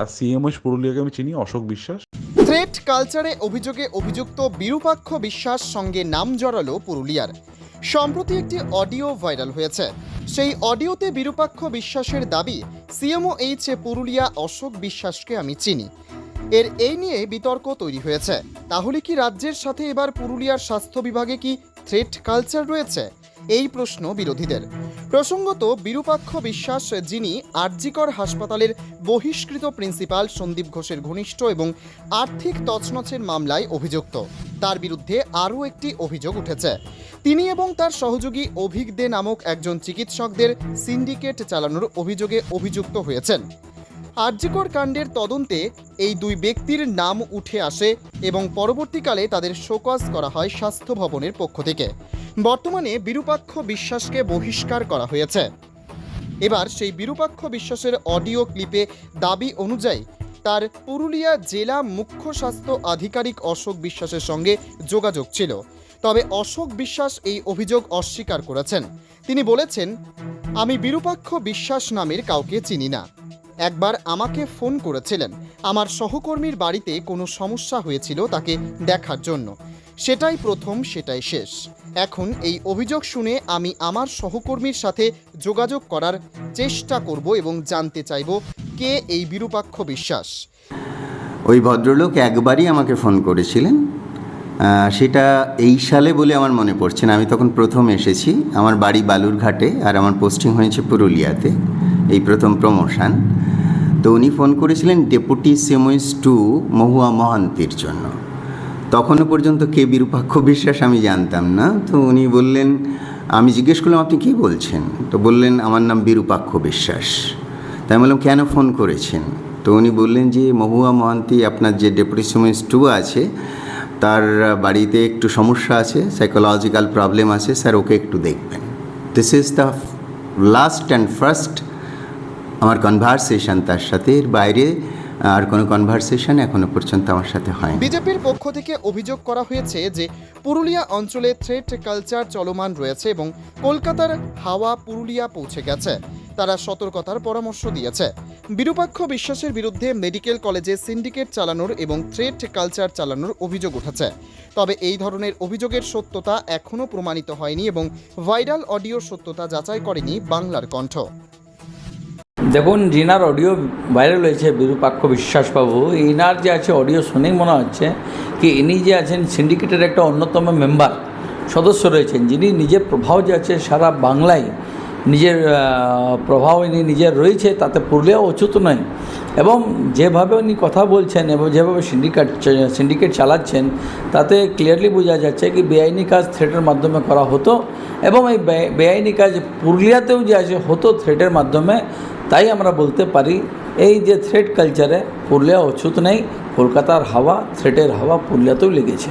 আর CMS পুরুলিয়াকে আমি চিনি অশোক বিশ্বাস। থ্রেট কালচারে অভিযোগে অভিযুক্ত বিরূপাক্ষ বিশ্বাস সঙ্গে নাম জড়ালো পুরুলিয়ার। সম্প্রতি একটি অডিও ভাইরাল হয়েছে। সেই অডিওতে বিরূপাক্ষ বিশ্বাসের দাবি সিএমও এইচ এ পুরুলিয়া অশোক বিশ্বাসকে আমি চিনি। এর এই নিয়ে বিতর্ক তৈরি হয়েছে। তাহলে কি রাজ্যের সাথে এবার পুরুলিয়ার স্বাস্থ্য বিভাগে কি থ্রেট কালচার রয়েছে? এই প্রশ্ন বিরোধীদের। প্রসঙ্গত, বিরূপাক্ষ বিশ্বাস যিনি আরজিকর হাসপাতালের বহিষ্কৃত প্রিন্সিপাল সন্দীপ ঘোষের ঘনিষ্ঠ এবং আর্থিক তছনছের মামলায় অভিযুক্ত। তার বিরুদ্ধে আরও একটি অভিযোগ উঠেছে। তিনি এবং তার সহযোগী অভিক দে নামক একজন চিকিৎসকদের সিন্ডিকেট চালানোর অভিযোগে অভিযুক্ত হয়েছেন। আর্যিকর কাণ্ডের তদন্তে এই দুই ব্যক্তির নাম উঠে আসে এবং পরবর্তীকালে তাদের শোকজ করা হয় স্বাস্থ্য ভবনের পক্ষ থেকে। বর্তমানে বিরূপাক্ষ বিশ্বাসকে বহিষ্কার করা হয়েছে। এবার সেই বিরূপাক্ষ বিশ্বাসের অডিও ক্লিপে দাবি অনুযায়ী তার পুরুলিয়া জেলা মুখ্য স্বাস্থ্য আধিকারিক অশোক বিশ্বাসের সঙ্গে যোগাযোগ ছিল। তবে অশোক বিশ্বাস এই অভিযোগ অস্বীকার করেছেন। তিনি বলেছেন, আমি বিরূপাক্ষ বিশ্বাস নামের কাউকে চিনি না। একবার আমাকে ফোন করেছিলেন। আমার সহকর্মীর বাড়িতে কোনো সমস্যা হয়েছিল তাকে দেখার জন্য। সেটাই প্রথম, সেটাই শেষ। এখন এই অভিযোগ শুনে আমি আমার সহকর্মীর সাথে যোগাযোগ করার চেষ্টা করব এবং জানতে চাইব কে এই বিরূপাক্ষ বিশ্বাস। ওই ভদ্রলোক একবারই আমাকে ফোন করেছিলেন। সেটা এই সালে বলে আমার মনে পড়ছে না। আমি তখন প্রথম এসেছি। আমার বাড়ি বালুরঘাটে আর আমার পোস্টিং হয়েছে পুরুলিয়াতে। এই প্রথম প্রমোশন তো উনি ফোন করেছিলেন ডেপুটি সেমোইস টু মহুয়া মহান্তির জন্য। তখনও পর্যন্ত কে বিরূপাক্ষ বিশ্বাস আমি জানতাম না। তো উনি বললেন, আমি জিজ্ঞেস করলাম, আপনি কী বলছেন? তো বললেন, আমার নাম বিরূপাক্ষ বিশ্বাস। তাই বললাম, কেন ফোন করেছেন? তো উনি বললেন যে, মহুয়া মহান্তি আপনার যে ডেপুটি সুমিস টু আছে, তার বাড়িতে একটু সমস্যা আছে সাইকোলজিক্যাল প্রবলেম আছে, স্যার, ওকে একটু দেখবেন। This is the last and first আমার কনভারসেশন তার সাথে, এর বাইরে আর কোনো কনভারসেশন এখনও পর্যন্ত আমার সাথে হয় বিজেপির পক্ষ থেকে অভিযোগ করা হয়েছে যে, পুরুলিয়া অঞ্চলে থ্রেট কালচার চলমান রয়েছে এবং কলকাতার হাওয়া পুরুলিয়া পৌঁছে গেছে। তারা সতর্কতার পরামর্শ দিয়েছে। বিরূপাক্ষ বিশ্বাসের বিরুদ্ধে মেডিকেল কলেজে সিন্ডিকেট চালানোর এবং থ্রেট কালচার চালানোর অভিযোগ উঠেছে। তবে এই ধরনের অভিযোগের সত্যতা এখনও প্রমাণিত হয়নি এবং ভাইরাল অডিওর সত্যতা যাচাই করেনি বাংলার কণ্ঠ। দেখুন, জিনার অডিও ভাইরাল হয়েছে বিরূপাক্ষ বিশ্বাসবাবু। ইনার যে আছে অডিও শুনেই মনে হচ্ছে কি ইনি যে আছেন সিন্ডিকেটের একটা অন্যতম মেম্বার সদস্য রয়েছেন। যিনি নিজের প্রভাব যে আছে সারা বাংলায় নিজের প্রভাব ইনি নিজের রয়েছে, তাতে পুরুলিয়া অচ্যুত নয়। এবং যেভাবে উনি কথা বলছেন এবং যেভাবে সিন্ডিকেট সিন্ডিকেট চালাচ্ছেন, তাতে ক্লিয়ারলি বোঝা যাচ্ছে কি বেআইনি কাজ থ্রেটের মাধ্যমে করা হতো এবং এই বেআইনি কাজ পুরুলিয়াতেও যে আছে, হতো থ্রেটের মাধ্যমে। তাই আমরা বলতে পারি, এই যে থ্রেড কালচারে পুরুলিয়া অছুত নেই, কলকাতার হাওয়া থ্রেটের হাওয়া পুরুলিয়াতেও লেগেছে।